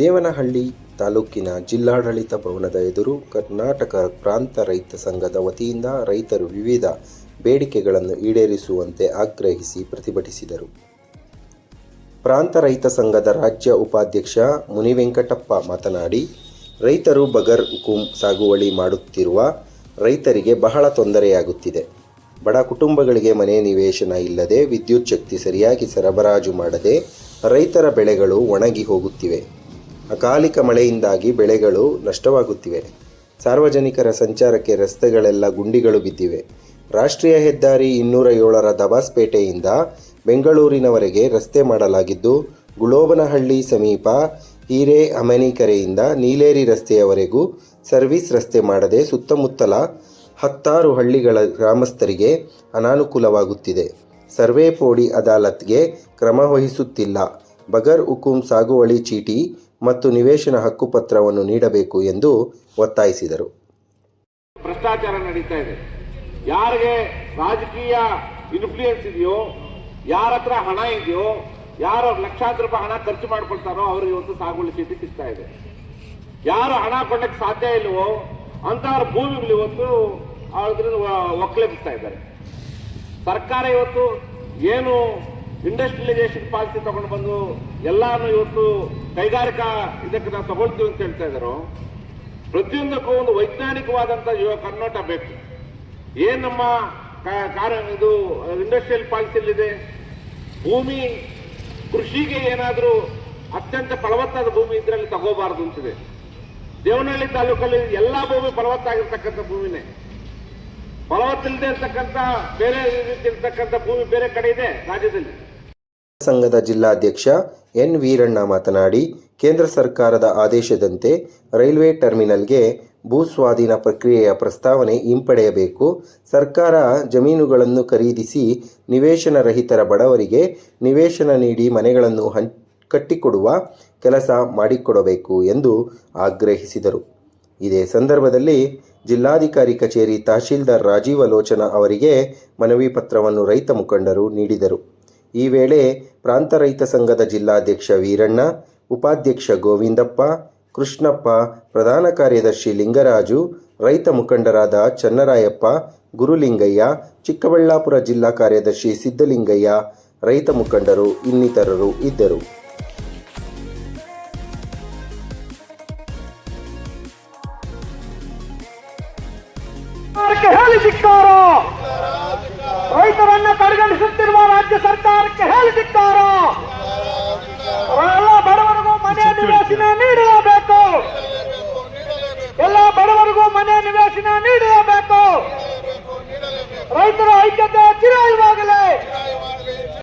ದೇವನಹಳ್ಳಿ ತಾಲೂಕಿನ ಜಿಲ್ಲಾಡಳಿತ ಭವನದ ಎದುರು ಕರ್ನಾಟಕ ಪ್ರಾಂತ ರೈತ ಸಂಘದ ವತಿಯಿಂದ ರೈತರು ವಿವಿಧ ಬೇಡಿಕೆಗಳನ್ನು ಈಡೇರಿಸುವಂತೆ ಆಗ್ರಹಿಸಿ ಪ್ರತಿಭಟಿಸಿದರು. ಪ್ರಾಂತ ರೈತ ಸಂಘದ ರಾಜ್ಯ ಉಪಾಧ್ಯಕ್ಷ ಮುನಿವೆಂಕಟಪ್ಪ ಮಾತನಾಡಿ, ರೈತರು ಬಗರ್ ಹುಕುಂ ಸಾಗುವಳಿ ಮಾಡುತ್ತಿರುವ ರೈತರಿಗೆ ಬಹಳ ತೊಂದರೆಯಾಗುತ್ತಿದೆ. ಬಡ ಕುಟುಂಬಗಳಿಗೆ ಮನೆ ನಿವೇಶನ ಇಲ್ಲದೆ ವಿದ್ಯುತ್ ಶಕ್ತಿ ಸರಿಯಾಗಿ ಸರಬರಾಜು ಮಾಡದೆ ರೈತರ ಬೆಳೆಗಳು ಒಣಗಿ ಹೋಗುತ್ತಿವೆ. ಅಕಾಲಿಕ ಮಳೆಯಿಂದಾಗಿ ಬೆಳೆಗಳು ನಷ್ಟವಾಗುತ್ತಿವೆ. ಸಾರ್ವಜನಿಕರ ಸಂಚಾರಕ್ಕೆ ರಸ್ತೆಗಳೆಲ್ಲ ಗುಂಡಿಗಳು ಬಿದ್ದಿವೆ. ರಾಷ್ಟ್ರೀಯ ಹೆದ್ದಾರಿ ಇನ್ನೂರ ಏಳರ ದಬಾಸ್ಪೇಟೆಯಿಂದ ಬೆಂಗಳೂರಿನವರೆಗೆ ರಸ್ತೆ ಮಾಡಲಾಗಿದ್ದು ಗುಳೋಬನಹಳ್ಳಿ ಸಮೀಪ ಹಿರೇ ಅಮನಿಕೆರೆಯಿಂದ ನೀಲೇರಿ ರಸ್ತೆಯವರೆಗೂ ಸರ್ವಿಸ್ ರಸ್ತೆ ಮಾಡದೆ ಸುತ್ತಮುತ್ತಲ ಹತ್ತಾರು ಹಳ್ಳಿಗಳ ಗ್ರಾಮಸ್ಥರಿಗೆ ಅನಾನುಕೂಲವಾಗುತ್ತಿದೆ. ಸರ್ವೇ ಪೋಡಿ ಅದಾಲತ್ಗೆ ಕ್ರಮ ವಹಿಸುತ್ತಿಲ್ಲ. ಬಗರ್ ಹುಕುಂ ಸಾಗುವಳಿ ಚೀಟಿ ಮತ್ತು ನಿವೇಶನ ಹಕ್ಕುಪತ್ರವನ್ನು ನೀಡಬೇಕು ಎಂದು ಒತ್ತಾಯಿಸಿದರು. ಭ್ರಷ್ಟಾಚಾರ ನಡೀತಾ ಇದೆ. ಯಾರಿಗೆ ರಾಜಕೀಯ ಇನ್ಫ್ಲೂಯೆನ್ಸ್ ಇದೆಯೋ, ಯಾರ ಹತ್ರ ಹಣ ಇದೆಯೋ, ಯಾರು ಲಕ್ಷಾಂತರ ರೂಪಾಯಿ ಹಣ ಖರ್ಚು ಮಾಡ್ಕೊಳ್ತಾರೋ ಅವ್ರಿಗೆ ಇವತ್ತು ಸಾಗುವಳಿ ಚೀಟಿ ಸಿಗ್ತಾ ಇದೆ. ಯಾರು ಹಣ ಕೊಡಕ್ಕೆ ಸಾಧ್ಯ ಇಲ್ಲವೋ ಅಂತವ್ರ ಭೂಮಿಗಳು ಇವತ್ತು ಅದರಿಂದ ಒಕ್ಕಲೆಬ್ಸ್ತಾ ಇದ್ದಾರೆ. ಸರ್ಕಾರ ಇವತ್ತು ಏನು ಇಂಡಸ್ಟ್ರಿಯಲೈಸೇಷನ್ ಪಾಲಿಸಿ ತಗೊಂಡು ಬಂದು ಎಲ್ಲಾನು ಇವತ್ತು ಕೈಗಾರಿಕಾ ಇದಕ್ಕೆ ನಾವು ತಗೊಳ್ತೀವಿ ಅಂತ ಹೇಳ್ತಾ ಇದ್ರು, ಪ್ರತಿಯೊಂದಕ್ಕೂ ಒಂದು ವೈಜ್ಞಾನಿಕವಾದಂಥ ಯುವ ಕನ್ನೋಟ ಬೇಕು. ಏನು ನಮ್ಮ ಕ- ಕಾರ್ಯ, ಇದು ಇಂಡಸ್ಟ್ರಿಯಲ್ ಪಾಲಿಸಿಯಲ್ಲಿದೆ ಭೂಮಿ, ಕೃಷಿಗೆ ಏನಾದರೂ ಅತ್ಯಂತ ಫಲವತ್ತಾದ ಭೂಮಿ ಇದರಲ್ಲಿ ತಗೋಬಾರದು ಅಂತಿದೆ. ದೇವನಹಳ್ಳಿ ತಾಲೂಕಲ್ಲಿ ಎಲ್ಲಾ ಭೂಮಿ ಫಲವತ್ತಾಗಿರ್ತಕ್ಕಂಥ ಭೂಮಿನೇ. ಫಲವತ್ತಿಲ್ಲದೆ ಇರ್ತಕ್ಕಂಥ ಬೇರೆ ರೀತಿ ಇರ್ತಕ್ಕಂಥ ಭೂಮಿ ಬೇರೆ ಕಡೆ ಇದೆ ರಾಜ್ಯದಲ್ಲಿ. ಸಂಘದ ಜಿಲ್ಲಾಧ್ಯಕ್ಷ ಎನ್ ವೀರಣ್ಣ ಮಾತನಾಡಿ, ಕೇಂದ್ರ ಸರ್ಕಾರದ ಆದೇಶದಂತೆ ರೈಲ್ವೆ ಟರ್ಮಿನಲ್ಗೆ ಭೂ ಸ್ವಾಧೀನ ಪ್ರಕ್ರಿಯೆಯ ಪ್ರಸ್ತಾವನೆ ಹಿಂಪಡೆಯಬೇಕು. ಸರ್ಕಾರ ಜಮೀನುಗಳನ್ನು ಖರೀದಿಸಿ ನಿವೇಶನ ರಹಿತರ ಬಡವರಿಗೆ ನಿವೇಶನ ನೀಡಿ ಮನೆಗಳನ್ನು ಹಂ, ಕಟ್ಟಿಕೊಡುವ ಕೆಲಸ ಮಾಡಿಕೊಡಬೇಕು ಎಂದು ಆಗ್ರಹಿಸಿದರು. ಇದೇ ಸಂದರ್ಭದಲ್ಲಿ ಜಿಲ್ಲಾಧಿಕಾರಿ ಕಚೇರಿ ತಹಶೀಲ್ದಾರ್ ರಾಜೀವ ಲೋಚನ ಅವರಿಗೆ ಮನವಿ ಪತ್ರವನ್ನು ರೈತ ಮುಖಂಡರು ನೀಡಿದರು. ಈ ವೇಳೆ ಪ್ರಾಂತ ರೈತ ಸಂಘದ ಜಿಲ್ಲಾಧ್ಯಕ್ಷ ವೀರಣ್ಣ, ಉಪಾಧ್ಯಕ್ಷ ಗೋವಿಂದಪ್ಪ, ಕೃಷ್ಣಪ್ಪ, ಪ್ರಧಾನ ಕಾರ್ಯದರ್ಶಿ ಲಿಂಗರಾಜು, ರೈತ ಮುಖಂಡರಾದ ಚನ್ನರಾಯಪ್ಪ, ಗುರುಲಿಂಗಯ್ಯ, ಚಿಕ್ಕಬಳ್ಳಾಪುರ ಜಿಲ್ಲಾ ಕಾರ್ಯದರ್ಶಿ ಸಿದ್ದಲಿಂಗಯ್ಯ ರೈತ ಮುಖಂಡರು ಇನ್ನಿತರರು ಇದ್ದರು. ಅಂತ ಎಲ್ಲ ಬಡವರಿಗೂ ಮನೆ ನಿವಾಸಿನ ನೀಡಲೇಬೇಕು. ಎಲ್ಲ ಬಡವರಿಗೂ ಮನೆ ನಿವಾಸಿನ ನೀಡ.